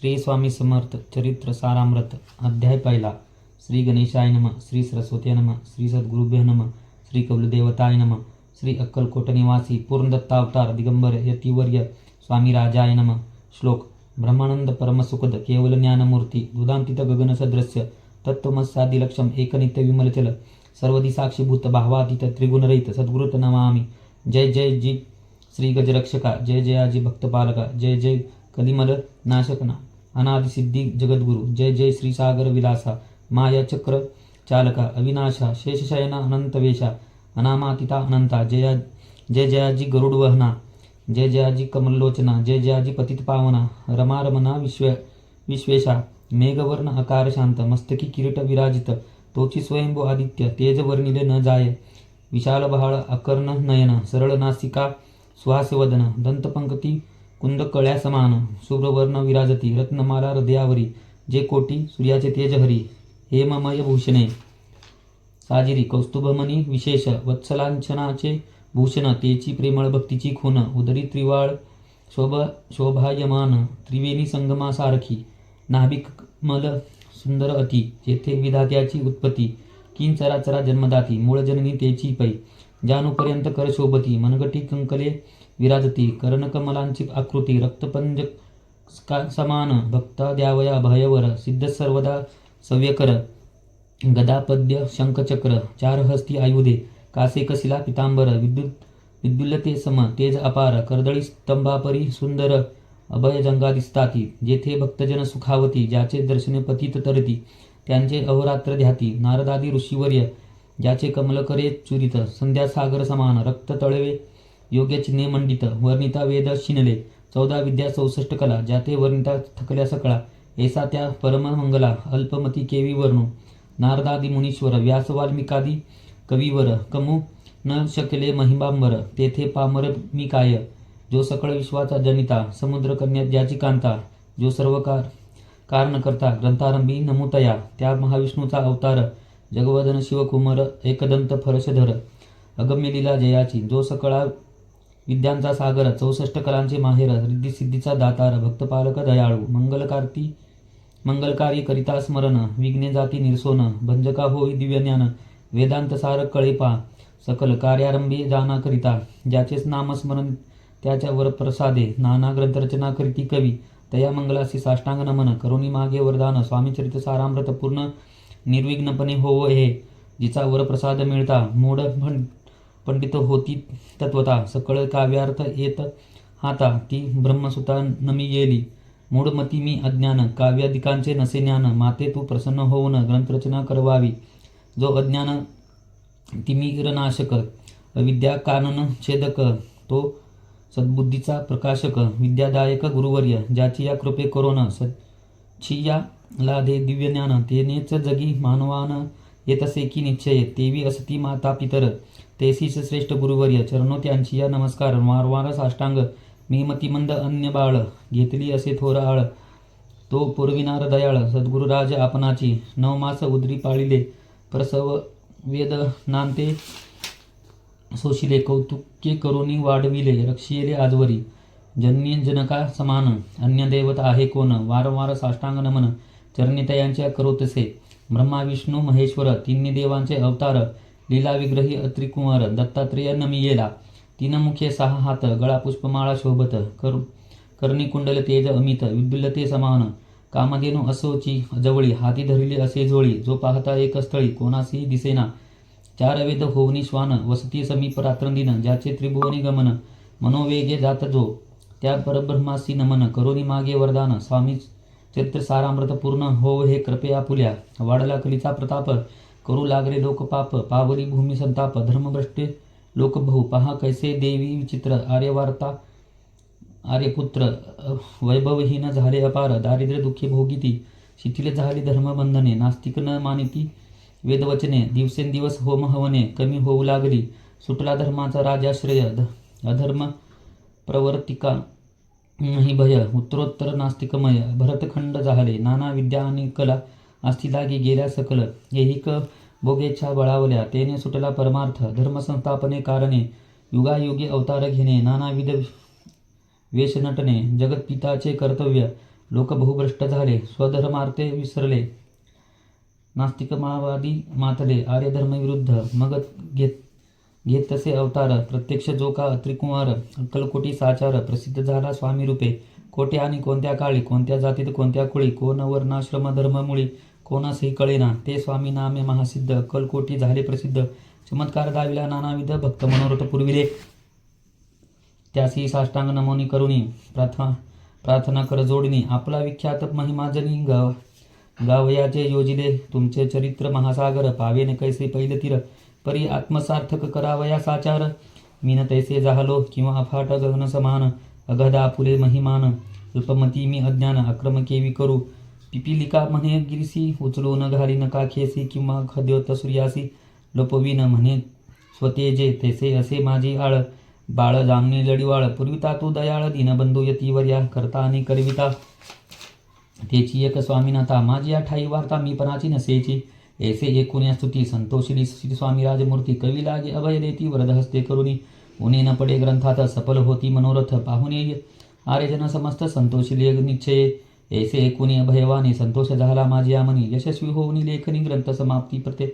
श्री स्वामी समर्थ चरित्र सारामृत अध्याय पहिला. श्री गणेशाय नम श्री सरस्वती नम श्री सद्गुरुभ्य नम श्री कौलदेवताय नम श्री अक्कलकोट निवासी पूर्णदत्तावतार दिगंबर यतिवर्य स्वामी राजाय नम. श्लोक ब्रह्मानंद परमसुखद केवल ज्ञानमूर्ती दुदांतित गगन सदृश्य तत्वमस्सादिलक्षम एकनित्य विमलचल सर्वदी साक्षीभूत भावातीत त्रिगुणरहित सद्गुरुत नमामी। जय जय जी श्री गजरक्षका जय जयाजी भक्तपालका जय जय कलिमल नाशकना। अनादिसिद्धी जगद्गुरु जय जय श्री सागर विलासा माया चक्र चालका अविनाशा शेषशयना अनंतवेशा अनामातिता अनंता जया जय जयाजी गरुड वहना जय जयाजी कमलोचना जय जयाजी पतित पावना रमारमना विश्व विश्वेशा मेघवर्ण अकार शांत मस्तकी किरीट विराजित तोची स्वयंभू आदित्य तेज वर्णिले न जाय विशाल बहाळ अकर्ण नयन सरळ नासिका सुहासवदन दंतपंक्ती कुंद कळ्या समान शुभ्रवर्ण विराजती रत्नमाला हृदयावरी जे कोटी सूर्याचे तेज हरी हेममय भूषणे. साजिरी कौस्तुभमणी विशेष वत्सलांचनाचे भूषण तेची प्रेमळ भक्तीची खून उदरी त्रिवाळ शोभ शोभायमान त्रिवेणी संगमासारखी नाभिकमल सुंदर अति जेथे विधात्याची उत्पत्ती किन चराचरा जन्मदाती मूळ जननी तेची पै जानुपर्यंत कर शोभती मनगटी कंकले विराजती कर्णकमलांची आकृती रक्तपंज का- समान भक्ता द्यावया भयवर सिद्ध सर्वदा सव्यकर गदापद्य शंखचक्र चार हस्ती आयुधे कासे कसिला पितांबर विद्युत विद्युल्लते सम तेज अपार कर्दळी स्तंभापरी सुंदर अभय जंगा दिसताती जेथे भक्तजन सुखावती ज्याचे दर्शने पतित तरती त्यांचे अहोरात्र ध्याती नारदादी ऋषीवर्य ज्याचे कमलकरे चुरित संध्यासागर समान रक्त तळवे योग्याचिन्हे मंडित वर्णिता वेद शिनले चौदा विद्या चौसष्ट कला जाते वर्णिता थकल्या सकळा ऐसा त्या परममंगला अल्पमती केवी वर्णू नारदादी मुनीश्वर व्यास वाल्मिकादी कवीवर कमू न शकले महिमांबर तेथे पामर मी काय जो सकळ विश्वाचा जनिता समुद्र कन्या ज्याची कांता जो सर्व कार कारण करता ग्रंथारंभी नमुतया त्या महाविष्णूचा अवतार जगवदन शिवकुमार एकदंत फरशधर अगम्य लीला जयाची जो सकळा विद्यांचा सागर चौसष्ट कलांचे माहेर रिद्धिसिद्धीचा दातार भक्तपालक दयाळू मंगलकारती मंगलकार्य करिता स्मरण विघ्ने जाती निरसोन भंजका होई दिव्यज्ञान वेदांत सार कळेपा सकल कार्यारंभी जाना करिता ज्याचेच नामस्मरण त्याच्यावर प्रसादे नाना ग्रंथरचना करीती कवी तया मंगलासी साष्टांग नमन करुणी मागे वरदान स्वामीचरित सारामृत पूर्ण निर्विघ्नपणे होव हे जिचा वरप्रसाद मिळता मोड पंडित होती तत्वता. सकळ काव्यार्थ येत हाता ती ब्रह्मसुता नमी येली मूढमती मी अज्ञान काव्यादिकांचे नसे ज्ञान माते तू प्रसन्न होऊन ग्रंथरचना करवावी. जो अज्ञान तिमिरनाशक अविद्या कानन छेदक तो सद्बुद्धीचा प्रकाशक विद्यादायक गुरुवर्य ज्याची या कृपे करोन सच्छिया लाधे दिव्य ज्ञान तेनेच जगी मानवान येतसे की निश्चय तेवी असती माता पितर. तेसीच श्रेष्ठ गुरुवर्य. चरणो त्यांची. या नमस्कार. वारंवार साष्टांग मी मंद अन्य बाळ. घेतली असे थोर आळ. तो पुरविणार दयाळ. सद्गुरुराज आपणाची. नवमास उदरी पाळिले. प्रसव वेद नांते सोशिले. कौतुके करुणी वाढविले. रक्षिले आजवरी. जन्य जनका समान. अन्य दैवत आहे कोण? वारंवार साष्टांग नमन. चरणितयांच्या करोतसे. ब्रह्मा विष्णू महेश्वर तिन्ही देवांचे अवतार लीला विग्रही अत्रिकुमार दत्तात्रेय नमियेला. तीन मुखे सहा हात गळा पुष्पमाळा शोभत कर कर्णिकुंडल तेज अमित विद्युल्लते समान. कामधेनु असोची जवळी हाती धरिली असे जोळी जो पाहता एक स्थळी कोणासही दिसेना. चार वेद होवनी श्वान वसती समीप रात्रंदिन ज्याचे त्रिभुवनी गमन मनोवेगे जात जो. त्या परब्रह्मासी नमन करोनी मागे वरदान स्वामी चैत्र सारामृत पूर्ण हो हे कृपया पुल्या वाढला कलीचा प्रताप करू लागले लोकपाप पावरी भूमी संताप धर्मभ्रष्टे लोकभू पहा कैसे देवी विचित्र आर्यवार्ता आर्यपुत्र वैभवहीन झाले अपार. दारिद्र्य दुःखी भोगिती शिथिल झाली धर्मबंधने. नास्तिक न मानिती वेदवचने. दिवसेंदिवस होम हवने कमी होऊ लागली. सुटला धर्माचा राजाश्रय. अधर्म प्रवर्तिका नाही भय उत्तरोत्तर नास्तिकमय भरतखंड झाले. नाना विद्या आणि कला आस्थी लागी गेल्या सकल. ऐहिक भोगेच्छा बळावल्या. तेने सुटला परमार्थ धर्मसंस्थापने कारणे युगायुगी अवतार घेणे नानाविध वेश नटणे जगतपिताचे कर्तव्य लोक बहुभ्रष्ट झाले. स्वधर्मार्थे विसरले. नास्तिकमावादी माथले मातले. आर्यधर्मविरुद्ध मग घेत घेत तसे अवतार प्रत्यक्ष जो का त्रिकुमार अक्कलकोटी साचार प्रसिद्ध झाला स्वामी रूपे. कोठे आणि कोणत्या काळी कोणत्या जातीत कोणत्या कुळी कोण वर्णाश्रम धर्ममुळी कोणासही कळेना ते स्वामी नामे महासिद्ध अक्कलकोटी झाले प्रसिद्ध. चमत्कार दाविला नानाविध भक्त मनोरथ पुरविले. त्यासी साष्टांग नमोनी करुणी प्रार्थना प्रार्थना कर जोडणी आपला विख्यात महिमाजनी गाव गावयाचे योजिले. तुमचे चरित्र महासागर पावेने कैसे पहिले तीर परी आत्मसार्थक करावया साचार. मीन तैसे जाहलो किंवा अफाट गगन समान अगदा फुले महिमान अल्पमती मी अज्ञान अक्रम केवी करू. पिपिलिका म्हणे गिरसी न घाली न काखेसी किंवा खद्योत सूर्यासी. लोपवीन म्हणे स्वतेजे तैसे असे माझी आळ. बाळ जामने लढीवाळ पूर्विता तू दयाळ दीनबंधू यतीवर्या करता आणि करविता. तेची एक स्वामीनाथा माझी या ठाई वार्ता मी पणाची नसेची. ऐसे एकूण्या स्तुती संतोषिली श्री स्वामी राजमूर्ती कवी लागे अभय देती वरदहस्ते करुणी। उणे न पडे ग्रंथात सफल होती मनोरथ पाहुणे आर्यजन समस्त संतोषी निश्चय ऐसे एकूणी अभयवानी संतोष झाला माझी आमनी। यशस्वी होऊनी लेखनी ग्रंथ समाप्ती प्रते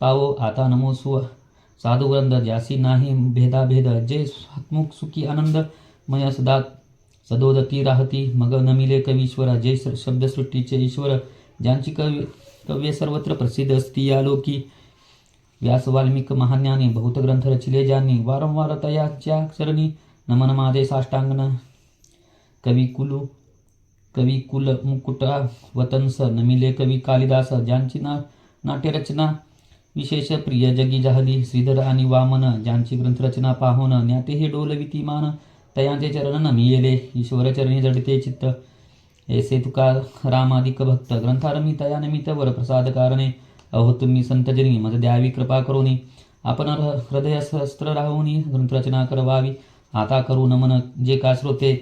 पावो आता नमो सु साधू ग्रंथ ज्यासी नाही भेदाभेद। जे आत्मुख सुखी आनंद। मय सदा सदोदती राहती। मग नमिले कवीश्वर जे शब्दसृष्टीचे ईश्वर। ज्यांची कवी कव्य सर्वत्र प्रसिद्ध असती या लोकी। व्यास वाल्मिक महाज्ञानी बहुत ग्रंथ रचिले ज्यांनी वारंवार तयाच्या चरणी नमन माझे साष्टांगण कवी कुलू कवी कुल मुकुटा वतंस नमिले कवी कालिदास ज्यांची ना नाट्यरचना विशेष प्रिय जगी जहली श्रीधर आणि वामन ज्यांची ग्रंथरचना पाहून ज्ञाते हे डोलवितीमान तयांचे चरण नमियेले ईश्वर चरणी जडते चित्त। ऐसे तुका रामादिक भक्त ग्रंथारमितया निमित्त वर प्रसाद कारणे अहो तुम्ही संतजनी मज द्यावी कृपा करोनी आपण हृ- हृदय सहस्त्र राहुनी ग्रंथरचना करवावी आता करू नमन जे का श्रोते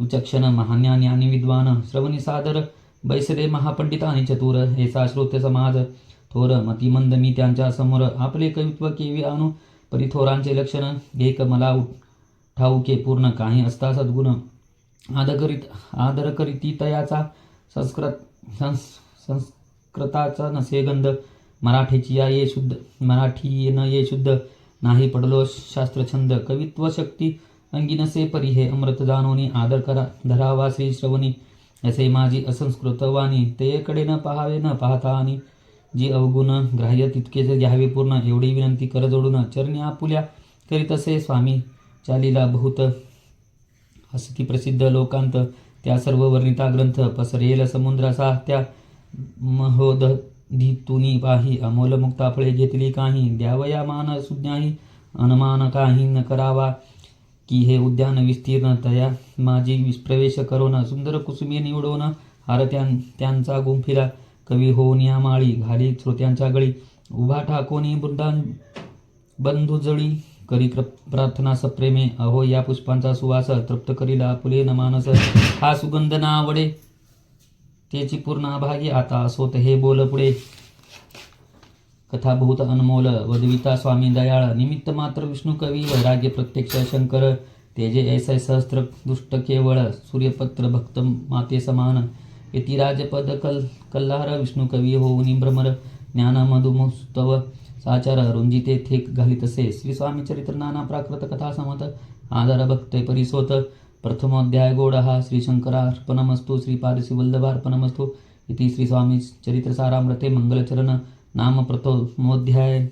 विचक्षण महान्यानी आणि विद्वान श्रवणी सादर बैसरे महापंडित आणि चतुर ऐसा श्रोते समाज थोर मतिमंद मी त्यांच्यासमोर आपले कवित्व केवी आणू परिथोरांचे लक्षण एक मला ठाऊके पूर्ण काही असता सद्गुण. आदर करीत आदर संस्कृत संस संस्कृताचा नसे गंध. मराठीची या ये शुद्ध मराठी न ये शुद्ध. नाही पडलो शास्त्रछंद कवित्व शक्ती अंगी नसे परी हे अमृत जाणोनी. आदर करा धरावा श्री श्रवणी. असे माझी असंस्कृत वाणी. तेकडे न पहावे न पाहता आणि जी अवगुण ग्राह्य तितकेच घ्यावे पूर्ण. एवढी विनंती कर जोडून चरणी आपुल्या करीत असे स्वामी. चालीला बहुत हसती प्रसिद्ध लोकांत त्या सर्व वर्णिता ग्रंथ पसरेल समुद्रासा त्या महोदधीतुनी पाही अमोल मुक्ता फळे घेतली काही द्यावया मान सुज्ञाही अनमान काही न करावा की हे उद्यान विस्तीर्ण तया माझी विस- प्रवेश करोन सुंदर कुसुमे निवडोन हार त्यां त्यांचा गुंफिला कवी होऊन या माळी घाली श्रोत्यांच्या गळी उभा ठाकोनी वृंदान बंधुजळी करी प्रार्थना सप्रेमे अहो या पुष्पांचा सुवास तृप्त करीला फुले न मानस. हा सुगंध ना आवडे त्याची पूर्ण अभागी आता असोत हे बोल पुढे. कथा बहुत अनमोल वदविता स्वामी दयाळ निमित्त मात्र विष्णू कवी वैराग्य प्रत्यक्ष शंकर तेजे ऐसे सहस्त्र दुष्ट केवळ सूर्यपत्र भक्त माते समान. इति राजपद कल कल्हार विष्णू कवी होऊनी भ्रमर ज्ञान मधुमस्तव. साचार रुंजिते थेक घालीत असे. श्री स्वामीचरित्र नाना प्राकृत कथा समत आधार भक्त परिसोत. प्रथमोध्याय गोड हा. श्री शंकरार्पणमस्तु. वल्लभार्पणमस्तु. इति श्री स्वामी चरित्र सारामृते मंगलचरण नाम प्रथमोध्याय.